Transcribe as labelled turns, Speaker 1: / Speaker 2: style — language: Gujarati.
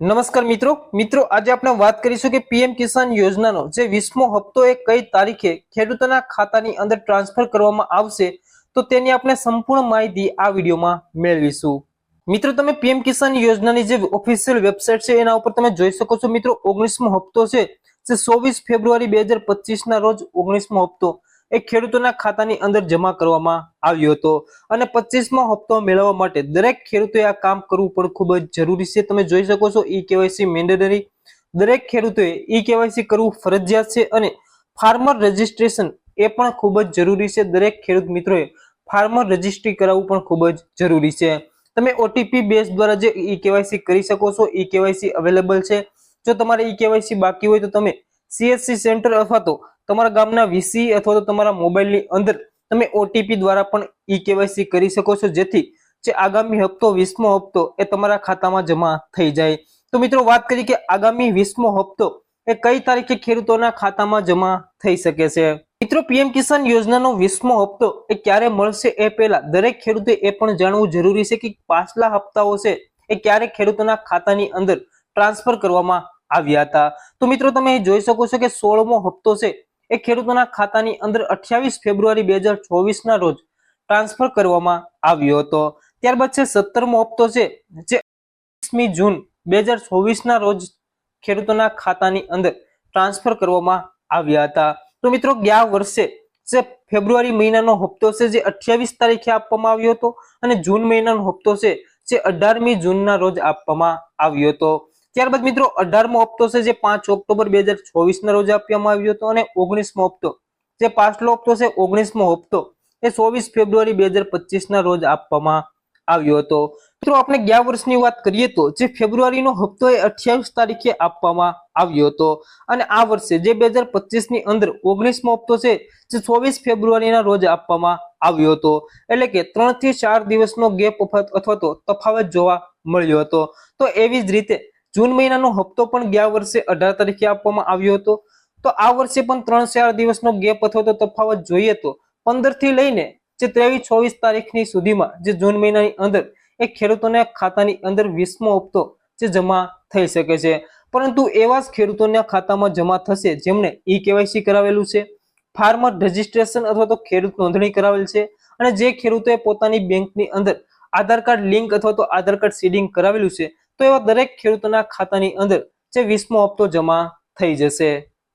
Speaker 1: નમસ્કાર મિત્રો. મિત્રો, આજે આપણે વાત કરીશું કે પીએમ કિસાન યોજનાનો. જે વીસમો હપ્તો એ કઈ તારીખે ખેડૂતોના ખાતાની અંદર ટ્રાન્સફર કરવામાં આવશે, તો તેની આપણે સંપૂર્ણ માહિતી આ વિડીયોમાં મેળવીશું. મિત્રો, તમે પીએમ કિસાન યોજનાની જે ઓફિશિયલ વેબસાઇટ છે, એના ઉપર તમે જોઈ શકો છો મિત્રો, ઓગણીસમો હપ્તો છે, જે ચોવીસ ફેબ્રુઆરી બે હજાર પચીસના રોજ ઓગણીસમો હપ્તો. એ ખેડૂતોના ખાતાની અંદર જમા કરવામાં આવ્યો હતો. અને પચીસમો હપ્તો મેળવવા માટે દરેક ખેડૂતોએ આ કામ કરવું પણ ખૂબ જ જરૂરી છે. તમે જોઈ શકો છો ઈ કેવાયસી મેન્ડેટરી દરેક ખેડૂતોએ ઈ કેવાયસી કરવું ફરજિયાત છે અને ફાર્મર રજિસ્ટ્રેશન એ પણ ખૂબ જ જરૂરી છે. દરેક ખેડૂત મિત્રોએ ફાર્મર રજિસ્ટ્રી કરાવવું પણ ખૂબ જ જરૂરી છે. તમે ઓટીપી બેઝ દ્વારા જે ઈ કેવાયસી કરી શકો છો, ઈ કેવાયસી અવેલેબલ છે. જો તમારે ઈ કેવાયસી બાકી હોય તો તમે સીએસસી સેન્ટર અથવા તો તમારા ગામના વીસી અથવા તો તમારા મોબાઈલની અંદર તમે ઓટીપી દ્વારા પણ ઈ કેવાયસી કરી શકો છો, જેથી જે આગામી હપ્તો, વીસમો હપ્તો એ તમારા ખાતામાં જમા થઈ જાય. તો મિત્રો વાત કરી કે આગામી વીસમો હપ્તો એ કઈ તારીખે ખેડૂતોના ખાતામાં જમા થઈ શકે છે? મિત્રો પીએમ કિસાન યોજનાનો વીસમો હપ્તો એ ક્યારે મળશે એ પહેલા દરેક ખેડૂતે એ પણ જાણવું જરૂરી છે કે પાછલા હપ્તાઓ છે એ ક્યારે ખેડૂતોના ખાતાની અંદર ટ્રાન્સફર કરવામાં આવ્યા હતા. તો મિત્રો તમે જોઈ શકો છો કે સોળમો હપ્તો છે એ ખેડૂતોના ખાતાની અંદર અઠ્યાવીસ ફેબ્રુઆરી બે હજાર ચોવીસના રોજ ટ્રાન્સફર કરવામાં આવ્યો હતો. ત્યારબાદ છે સત્તરમો હપ્તો છે, જે 20મી જૂન બે હજાર ચોવીસના રોજ ખેડૂતોના ખાતાની અંદર ટ્રાન્સફર કરવામાં આવ્યા હતા. તો મિત્રો, ગયા વર્ષે જે ફેબ્રુઆરી મહિનાનો હપ્તો છે, જે અઠ્યાવીસ તારીખે આપવામાં આવ્યો હતો અને જૂન મહિનાનો હપ્તો છે, જે અઢારમી જૂનના રોજ આપવામાં આવ્યો હતો. ત્યારબાદ મિત્રો અઢારમો હપ્તો છે, જે પાંચ ઓક્ટોબર બે હજાર ચોવીસ ના રોજ આપવામાં આવ્યો હતો અને ઓગણીસમો હપ્તો, જે પાછલો હપ્તો છે, ઓગણીસમો હપ્તો, એ ચોવીસ ફેબ્રુઆરી બે હજાર પચીસ ના રોજ આપવામાં આવ્યો હતો. મિત્રો આપણે ગયા વર્ષની વાત કરીએ તો, જે ફેબ્રુઆરીનો હપ્તો એ અઠ્યાવીસ તારીખે આપવામાં આવ્યો હતો અને આ વર્ષે જે બે હજાર પચીસની અંદર ઓગણીસમો હપ્તો છે, જે ચોવીસ ફેબ્રુઆરીના રોજ આપવામાં આવ્યો હતો. એટલે કે ત્રણથી ચાર દિવસનો ગેપ અથવા તો તફાવત જોવા મળ્યો હતો. તો એવી જ રીતે જૂન મહિનાનો હપ્તો પણ ગયા વર્ષે અઢાર તારીખે આપવામાં આવ્યો હતો. તો આ વર્ષે પણ ત્રણ ચાર દિવસનો ગેપ અથવા તો તફાવત જોઈએ તો પંદરથી લઈને જે ત્રેવીસ ચોવીસ તારીખની સુધીમાં જે જૂન મહિનાની અંદર એ ખેડૂતોના ખાતાની અંદર વીસમો હપ્તો જે જમા થઈ શકે છે. પરંતુ એવા જ ખેડૂતોના ખાતામાં જમા થશે જેમને ઈ કેવાયસી કરાવેલું છે, ફાર્મર રજિસ્ટ્રેશન અથવા તો ખેડૂત નોંધણી કરાવેલ છે અને જે ખેડૂતોએ પોતાની બેંકની અંદર આધાર કાર્ડ લિંક અથવા તો આધાર કાર્ડ સીડિંગ કરાવેલું છે તો એવા દરેક ખેડૂતોના ખાતાની અંદર જે વીસમો હપ્તો જમા થઈ જશે.